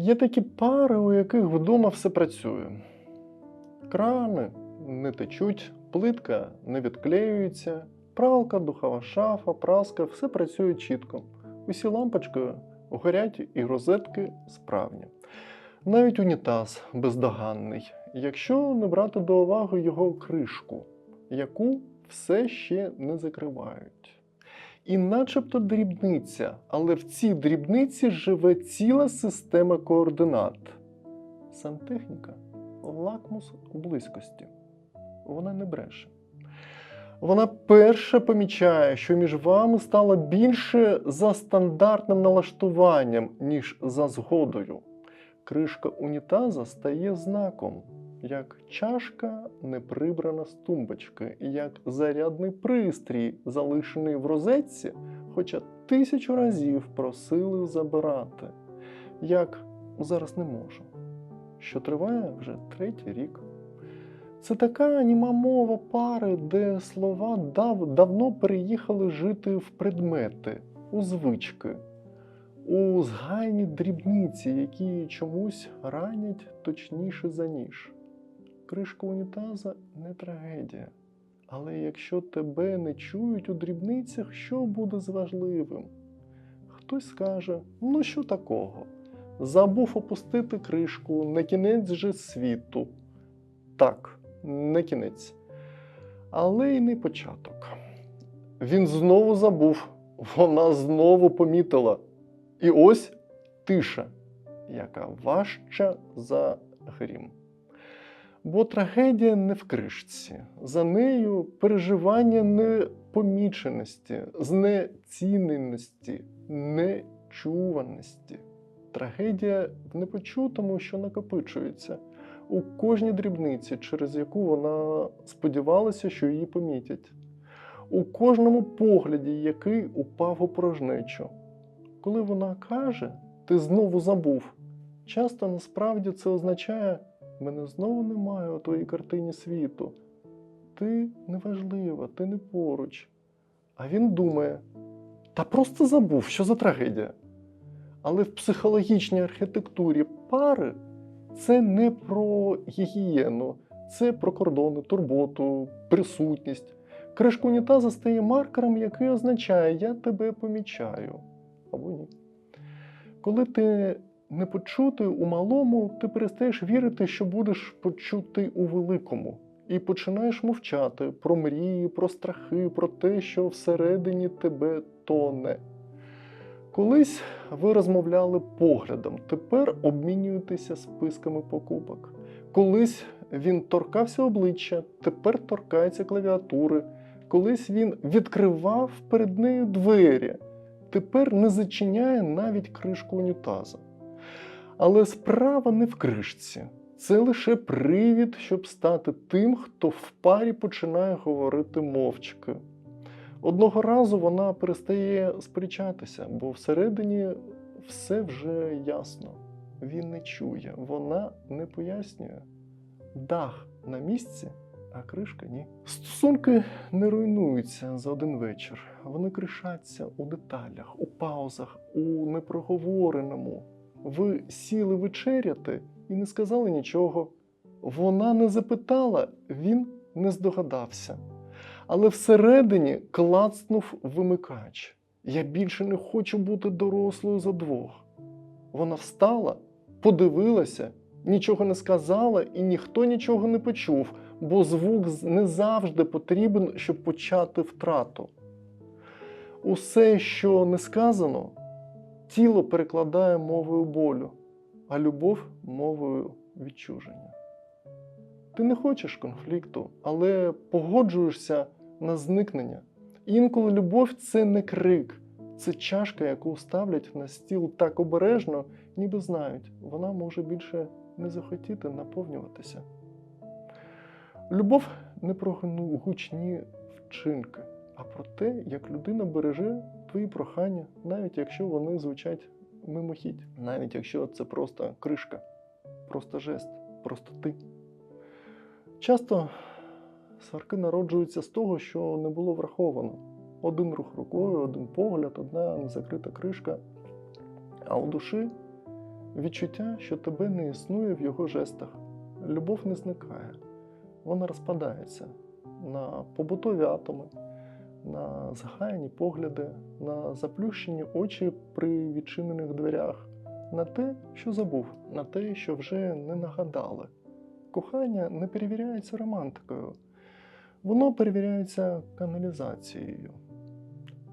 Є такі пари, у яких вдома все працює. Крани не течуть, плитка не відклеюється, пралка, духова шафа, праска все працює чітко. Усі лампочки горять і розетки справні. Навіть унітаз бездоганний, якщо не брати до уваги його кришку, яку все ще не закривають. І начебто дрібниця, але в цій дрібниці живе ціла система координат. Сантехніка лакмус близькості. Вона не бреше. Вона перша помічає, що між вами стало більше за стандартним налаштуванням, ніж за згодою. Кришка унітаза стає знаком, як чашка не прибрана з тумбочки, як зарядний пристрій, залишений в розетці, хоча тисячу разів просили забирати, як зараз не можу, що триває вже третій рік. Це така аніма мова пари, де слова дав, давно переїхали жити в предмети, у звички, у згайні дрібниці, які чомусь ранять точніше за ніж. Кришка унітаза не трагедія. Але якщо тебе не чують у дрібницях, що буде з важливим? Хтось скаже: ну що такого? Забув опустити кришку, на кінець же світу. Так, не кінець. Але й не початок. Він знову забув, вона знову помітила. І ось тиша, яка важча за грім. Бо трагедія не в кришці, за нею переживання непоміченості, знеціненості, нечуваності. Трагедія в непочутому, що накопичується у кожній дрібниці, через яку вона сподівалася, що її помітять, у кожному погляді, який упав у порожнечу. Коли вона каже, ти знову забув, часто насправді це означає, мене знову немає у твоїй картині світу. Ти неважлива, ти не поруч. А він думає, та просто забув, що за трагедія. Але в психологічній архітектурі пари це не про гігієну, це про кордони, турботу, присутність. Кришка унітаза стає маркером, який означає Я тебе помічаю або ні. Коли ти не почутий у малому, ти перестаєш вірити, що будеш почутий у великому, і починаєш мовчати про мрії, про страхи, про те, що всередині тебе тоне. Колись ви розмовляли поглядом, тепер обмінюєтеся списками покупок. Колись він торкався обличчя, тепер торкається клавіатури. Колись він відкривав перед нею двері, тепер не зачиняє навіть кришку унітаза. Але справа не в кришці. Це лише привід, щоб стати тим, хто в парі починає говорити мовчки. Одного разу вона перестає сперечатися, бо всередині все вже ясно. Він не чує, вона не пояснює. Дах на місці, а кришка ні. Стосунки не руйнуються за один вечір. Вони кришаться у деталях, у паузах, у непроговореному. Ви сіли вечеряти і не сказали нічого. Вона не запитала, він не здогадався. Але всередині клацнув вимикач. Я більше не хочу бути дорослою за двох. Вона встала, подивилася, нічого не сказала, і ніхто нічого не почув, бо звук не завжди потрібен, щоб почати втрату. Усе, що не сказано, тіло перекладає мовою болю, а любов мовою відчуження. Ти не хочеш конфлікту, але погоджуєшся на зникнення. Інколи любов це не крик, це чашка, яку ставлять на стіл так обережно, ніби знають, вона може більше не захотіти наповнюватися. Любов не про гучні вчинки, а про те, як людина береже твої прохання, навіть якщо вони звучать мимохідь, навіть якщо це просто кришка, просто жест, просто ти. Часто сварки народжуються з того, що не було враховано. Один рух рукою, один погляд, одна незакрита кришка. А у душі відчуття, що тебе не існує в його жестах. Любов не зникає, вона розпадається на побутові атоми, на згаяні погляди, на заплющені очі при відчинених дверях, на те, що забув, на те, що вже не нагадали. Кохання не перевіряється романтикою, воно перевіряється каналізацією.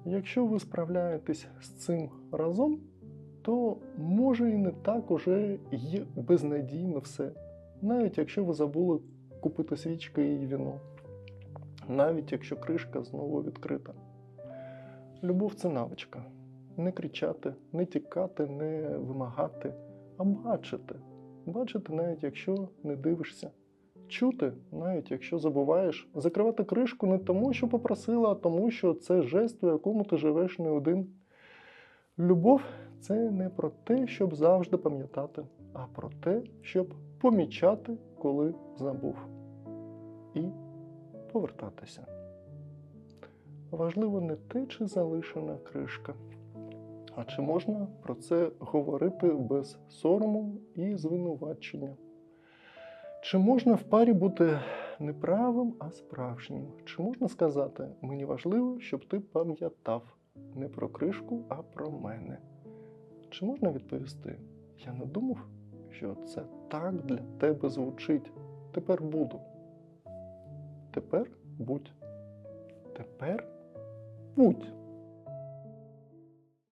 Якщо ви справляєтесь з цим разом, то може і не так уже й безнадійно все. Навіть якщо ви забули купити свічки і віно, навіть якщо кришка знову відкрита. Любов це навичка. Не кричати, не тікати, не вимагати, а бачити. Бачити, навіть якщо не дивишся. Чути, навіть якщо забуваєш, закривати кришку не тому, що попросила, а тому, що це жест, у якому ти живеш не один. Любов це не про те, щоб завжди пам'ятати, а про те, щоб помічати, коли забув, і повертатися. Важливо не те, чи залишена кришка, а чи можна про це говорити без сорому і звинувачення. Чи можна в парі бути не правим, а справжнім? Чи можна сказати, мені важливо, щоб ти пам'ятав не про кришку, а про мене? Чи можна відповісти? Я не думав, що це так для тебе звучить. Тепер буду. Тепер будь. Тепер будь.